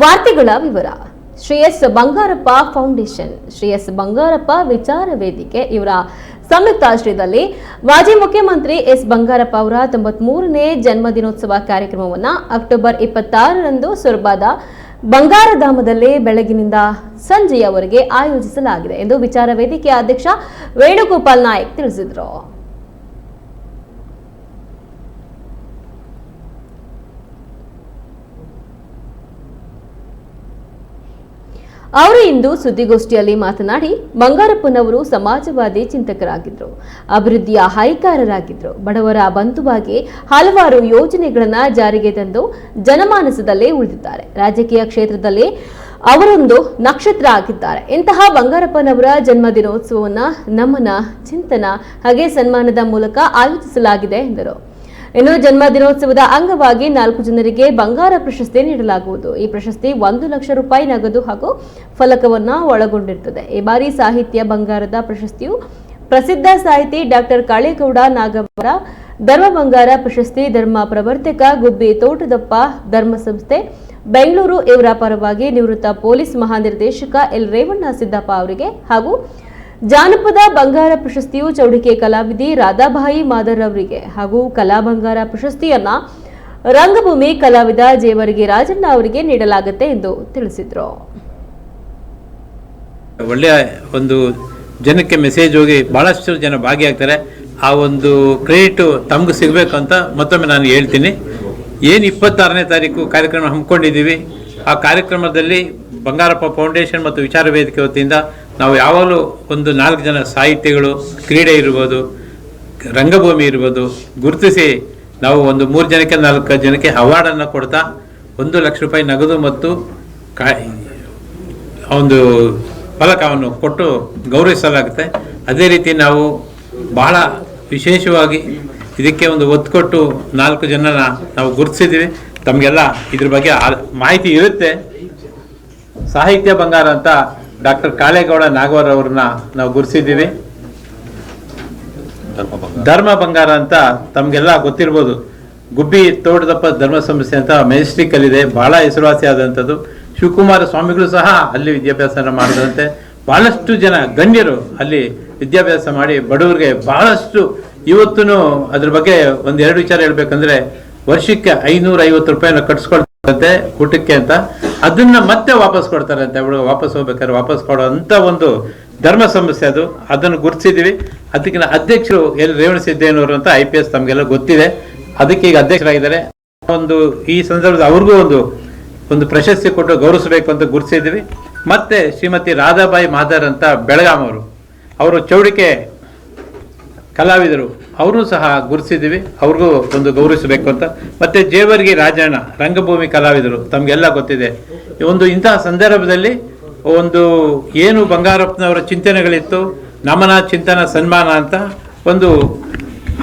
ವಾರ್ತೆಗಳ ವಿವರ. Shri S Bangarappa foundation. Shri S Bangarappa ವಿಚಾರ ವೇದಿಕೆ. ಇವರ ಸಂಯುಕ್ತಾಶ್ರಯದಲ್ಲಿ ಮಾಜಿ ಮುಖ್ಯಮಂತ್ರಿ ಎಸ್ ಬಂಗಾರಪ್ಪ ಅವರ ತೊಂಬತ್ಮೂರನೇ ಜನ್ಮದಿನೋತ್ಸವ ಕಾರ್ಯಕ್ರಮವನ್ನು ಅಕ್ಟೋಬರ್ ಇಪ್ಪತ್ತಾರರಂದು ಸೊರಬಾದ ಬಂಗಾರಧಾಮದಲ್ಲಿ ಬೆಳಗಿನಿಂದ ಸಂಜೆಯವರೆಗೆ ಆಯೋಜಿಸಲಾಗಿದೆ ಎಂದು ವಿಚಾರ ವೇದಿಕೆಯ ಅಧ್ಯಕ್ಷ ವೇಣುಗೋಪಾಲ್ ನಾಯಕ್ ತಿಳಿಸಿದರು. ಅವರು ಇಂದು ಸುದ್ದಿಗೋಷ್ಠಿಯಲ್ಲಿ ಮಾತನಾಡಿ, ಬಂಗಾರಪ್ಪನವರು ಸಮಾಜವಾದಿ ಚಿಂತಕರಾಗಿದ್ದರು ಅಭಿವೃದ್ಧಿಯ ಹೈಕಾರರಾಗಿದ್ದರು ಬಡವರ ಬಂಧುವಾಗಿ ಹಲವಾರು ಯೋಜನೆಗಳನ್ನು ಜಾರಿಗೆ ತಂದು ಜನಮಾನಸದಲ್ಲೇ ಉಳಿದಿದ್ದಾರೆ. ರಾಜಕೀಯ ಕ್ಷೇತ್ರದಲ್ಲಿ ಅವರೊಂದು ನಕ್ಷತ್ರ ಆಗಿದ್ದಾರೆ ಇಂತಹ ಬಂಗಾರಪ್ಪನವರ ಜನ್ಮದಿನೋತ್ಸವವನ್ನು ನಮನ ಚಿಂತನ, ಹಾಗೆ ಸನ್ಮಾನದ ಮೂಲಕ ಆಯೋಜಿಸಲಾಗಿದೆ ಎಂದರು. ಇನ್ನು ಜನ್ಮ ದಿನೋತ್ಸವದ ಅಂಗವಾಗಿ ನಾಲ್ಕು ಜನರಿಗೆ ಬಂಗಾರ ಪ್ರಶಸ್ತಿ ನೀಡಲಾಗುವುದು. ಈ ಪ್ರಶಸ್ತಿ ಒಂದು ಲಕ್ಷ ರೂಪಾಯಿ ನಗದು ಹಾಗೂ ಫಲಕವನ್ನ ಒಳಗೊಂಡಿರುತ್ತದೆ ಈ ಬಾರಿ ಸಾಹಿತ್ಯ ಬಂಗಾರದ ಪ್ರಶಸ್ತಿಯು ಪ್ರಸಿದ್ಧ ಸಾಹಿತಿ ಡಾಕ್ಟರ್ ಕಾಳೇಗೌಡ ನಾಗವರ ಧರ್ಮ ಬಂಗಾರ ಪ್ರಶಸ್ತಿ, ಧರ್ಮ ಪ್ರವರ್ತಕ ಗುಬ್ಬಿ ತೋಟದಪ್ಪ ಧರ್ಮ ಸಂಸ್ಥೆ ಬೆಂಗಳೂರು ಇವರ ಪರವಾಗಿ ನಿವೃತ್ತ ಪೊಲೀಸ್ ಮಹಾನಿರ್ದೇಶಕ ಎಲ್ ರೇವಣ್ಣ ಸಿದ್ದಪ್ಪ ಅವರಿಗೆ ಹಾಗೂ ಜಾನಪದ ಬಂಗಾರ ಪ್ರಶಸ್ತಿಯು ಚೌಡಿಕೆ ಕಲಾವಿದಿ ರಾಧಾಬಾಯಿ ಮಾದರ್ ಅವರಿಗೆ ಹಾಗೂ ಕಲಾ ಬಂಗಾರ ಪ್ರಶಸ್ತಿಯನ್ನ ರಂಗಭೂಮಿ ಕಲಾವಿದ ಜೇವರಿಗೆ ರಾಜಣ್ಣ ಅವರಿಗೆ ನೀಡಲಾಗುತ್ತೆ ಎಂದು ತಿಳಿಸಿದರು. ಒಳ್ಳೆಯ ಒಂದು ಜನಕ್ಕೆ ಮೆಸೇಜ್ ಹೋಗಿ ಭಾಳಷ್ಟು ಜನ ಭಾಗಿಯಾಗ್ತಾರೆ. ಆ ಒಂದು ಕ್ರೆಡಿಟು ತಮಗೆ ಸಿಗಬೇಕು ಅಂತ ಮತ್ತೊಮ್ಮೆ ನಾನು ಹೇಳ್ತೀನಿ. ಏನು ಇಪ್ಪತ್ತಾರನೇ ತಾರೀಕು ಕಾರ್ಯಕ್ರಮ ಹಮ್ಮಿಕೊಂಡಿದ್ದೀವಿ, ಆ ಕಾರ್ಯಕ್ರಮದಲ್ಲಿ ಬಂಗಾರಪ್ಪ ಫೌಂಡೇಶನ್ ಮತ್ತು ವಿಚಾರ ವೇದಿಕೆ ವತಿಯಿಂದ ನಾವು ಯಾವಾಗಲೂ ಒಂದು ನಾಲ್ಕು ಜನ ಸಾಹಿತ್ಯಗಳು, ಕ್ರೀಡೆ ಇರ್ಬೋದು, ರಂಗಭೂಮಿ ಇರ್ಬೋದು, ಗುರುತಿಸಿ ನಾವು ಒಂದು ಮೂರು ಜನಕ್ಕೆ ನಾಲ್ಕು ಜನಕ್ಕೆ ಅವಾರ್ಡನ್ನು ಕೊಡ್ತಾ ಒಂದು ಲಕ್ಷ ರೂಪಾಯಿ ನಗದು ಮತ್ತು ಕಾ ಒಂದು ಫಲಕವನ್ನು ಕೊಟ್ಟು ಗೌರವಿಸಲಾಗುತ್ತೆ. ಅದೇ ರೀತಿ ನಾವು ಬಹಳ ವಿಶೇಷವಾಗಿ ಇದಕ್ಕೆ ಒಂದು ಒತ್ತು ಕೊಟ್ಟು ನಾಲ್ಕು ಜನನ ನಾವು ಗುರುತಿಸಿದ್ದೀವಿ. ತಮಗೆಲ್ಲ ಇದ್ರ ಬಗ್ಗೆ ಮಾಹಿತಿ ಇರುತ್ತೆ. ಸಾಹಿತ್ಯ ಬಂಗಾರ ಅಂತ ಡಾಕ್ಟರ್ ಕಾಳೇಗೌಡ ನಾಗವರ್ ಅವ್ರನ್ನ ನಾವು ಗುರ್ಸಿದ್ದೀವಿ ಧರ್ಮ ಬಂಗಾರ ಅಂತ ತಮಗೆಲ್ಲ ಗೊತ್ತಿರ್ಬೋದು. ಗುಬ್ಬಿ ತೋಟದಪ್ಪ ಧರ್ಮ ಸಂಸ್ಥೆ ಅಂತ ಮೆಜೆಸ್ಟಿಕ್ ಅಲ್ಲಿದೆ ಬಹಳ ಹೆಸರುವಾಸಿ ಆದಂಥದ್ದು. ಶಿವಕುಮಾರ ಸ್ವಾಮಿಗಳು ಸಹ ಅಲ್ಲಿ ವಿದ್ಯಾಭ್ಯಾಸ ಮಾಡಿದಂತೆ. ಬಹಳಷ್ಟು ಜನ ಗಣ್ಯರು ಅಲ್ಲಿ ವಿದ್ಯಾಭ್ಯಾಸ ಮಾಡಿ ಬಡವರಿಗೆ ಬಹಳಷ್ಟು ಇವತ್ತೂ ಅದ್ರ ಬಗ್ಗೆ ಒಂದೆರಡು ವಿಚಾರ ಹೇಳ್ಬೇಕಂದ್ರೆ ವರ್ಷಕ್ಕೆ ಐನೂರ ಐವತ್ತು ರೂಪಾಯಿನ ಕಟ್ಸ್ಕೊಳ್ತಾರಂತೆ ಊಟಕ್ಕೆ ಅಂತ ಅದನ್ನ ಮತ್ತೆ ವಾಪಸ್ ಕೊಡ್ತಾರೆ ಅಂತ ಹುಡುಗ ವಾಪಸ್ ಹೋಗ್ಬೇಕಾದ್ರೆ ವಾಪಸ್ ಕೊಡೋ ಅಂತ ಒಂದು ಧರ್ಮ ಸಮಸ್ಯೆ ಅದು. ಅದನ್ನು ಗುರುತಿಸಿದೀವಿ. ಅದಕ್ಕಿಂತ ಅಧ್ಯಕ್ಷರು ಎಲ್ಲಿ ರೇವಣ ಸಿದ್ದೇನವರು ಅಂತ ಐ ಪಿ ಎಸ್ ತಮಗೆಲ್ಲ ಗೊತ್ತಿದೆ. ಅದಕ್ಕೆ ಈಗ ಅಧ್ಯಕ್ಷರಾಗಿದ್ದಾರೆ. ಒಂದು ಈ ಸಂದರ್ಭದಲ್ಲಿ ಅವ್ರಿಗೂ ಒಂದು ಒಂದು ಪ್ರಶಸ್ತಿ ಕೊಟ್ಟು ಗೌರವಿಸಬೇಕು ಅಂತ ಗುರುತಿಸಿದ್ವಿ. ಮತ್ತೆ ಶ್ರೀಮತಿ ರಾಧಾಬಾಯಿ ಮಾದರ್ ಅಂತ ಬೆಳಗಾಂ ಅವರು. ಅವರು ಚೌಡಿಕೆ ಕಲಾವಿದರು. ಅವರು ಸಹ ಗುರುತಿಸಿದ್ದೀವಿ. ಅವ್ರಿಗೂ ಒಂದು ಗೌರವಿಸಬೇಕು ಅಂತ. ಮತ್ತೆ ಜೇವರ್ಗಿ ರಾಜಣ್ಣ, ರಂಗಭೂಮಿ ಕಲಾವಿದರು, ತಮಗೆಲ್ಲ ಗೊತ್ತಿದೆ. ಒಂದು ಇಂತಹ ಸಂದರ್ಭದಲ್ಲಿ ಒಂದು ಏನು ಬಂಗಾರಪ್ಪನವರ ಚಿಂತನೆಗಳಿತ್ತು, ನಮನ, ಚಿಂತನ, ಸನ್ಮಾನ ಅಂತ ಒಂದು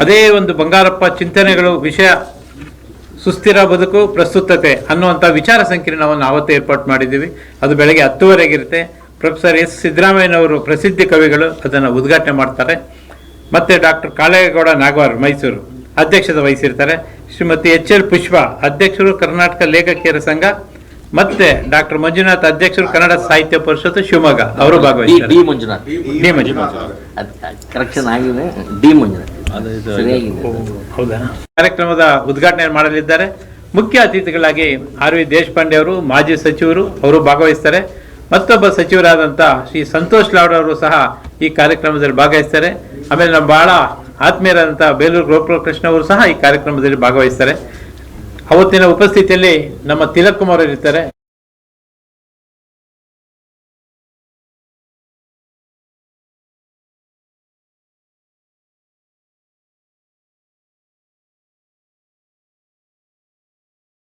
ಅದೇ ಒಂದು ಬಂಗಾರಪ್ಪ ಚಿಂತನೆಗಳು ವಿಷಯ, ಸುಸ್ಥಿರ ಬದುಕು, ಪ್ರಸ್ತುತತೆ ಅನ್ನುವಂಥ ವಿಚಾರ ಸಂಕಿರಣವನ್ನು ಆವತ್ತು ಏರ್ಪಾಟ್ ಮಾಡಿದ್ದೀವಿ. ಅದು ಬೆಳಗ್ಗೆ ಹತ್ತುವರೆಗಿರುತ್ತೆ ಪ್ರೊಫೆಸರ್ ಎಸ್ ಸಿದ್ದರಾಮಯ್ಯನವರು ಪ್ರಸಿದ್ಧ ಕವಿಗಳು ಅದನ್ನು ಉದ್ಘಾಟನೆ ಮಾಡ್ತಾರೆ. ಮತ್ತೆ ಡಾಕ್ಟರ್ ಕಾಳೇಗೌಡ ನಾಗವಾರ್ ಮೈಸೂರು. ಅಧ್ಯಕ್ಷತೆ ವಹಿಸಿರ್ತಾರೆ. ಶ್ರೀಮತಿ ಎಚ್ ಎಲ್ ಪುಷ್ಪ ಅಧ್ಯಕ್ಷರು ಕರ್ನಾಟಕ ಲೇಖಕಿಯರ ಸಂಘ ಮತ್ತೆ ಡಾಕ್ಟರ್ ಮಂಜುನಾಥ್ ಅಧ್ಯಕ್ಷರು ಕನ್ನಡ ಸಾಹಿತ್ಯ ಪರಿಷತ್ ಶಿವಮೊಗ್ಗ. ಅವರು ಭಾಗವಹಿಸಿದ್ದಾರೆ D Manjunath. D Manjunath. Correction ಆಗಿದೆ. ಡಿ ಮಂಜುನಾಥ್. ಸರಿಯಾಗಿದೆ. ಹೌದಾ? ಕಾರ್ಯಕ್ರಮದ ಉದ್ಘಾಟನೆ ಮಾಡಲಿದ್ದಾರೆ. ಮುಖ್ಯ ಅತಿಥಿಗಳಾಗಿ ಆರ್ ವಿ ದೇಶಪಾಂಡೆ ಅವರು ಮಾಜಿ ಸಚಿವರು ಅವರು ಭಾಗವಹಿಸ್ತಾರೆ. ಮತ್ತೊಬ್ಬ ಸಚಿವರಾದಂತಹ ಶ್ರೀ ಸಂತೋಷ್ ಲಾಡ್ ಅವರು ಸಹ ಈ ಕಾರ್ಯಕ್ರಮದಲ್ಲಿ ಭಾಗವಹಿಸ್ತಾರೆ. ಆಮೇಲೆ ನಮ್ಮ ಬಹಳ ಆತ್ಮೀಯರಾದಂಥ ಬೇಲೂರು ಗೋಪಾಲಕೃಷ್ಣ ಅವರು ಸಹ ಈ ಕಾರ್ಯಕ್ರಮದಲ್ಲಿ ಭಾಗವಹಿಸ್ತಾರೆ. ಅವತ್ತಿನ ಉಪಸ್ಥಿತಿಯಲ್ಲಿ ನಮ್ಮ ತಿಲಕ್ ಕುಮಾರ್ ಇರ್ತಾರೆ.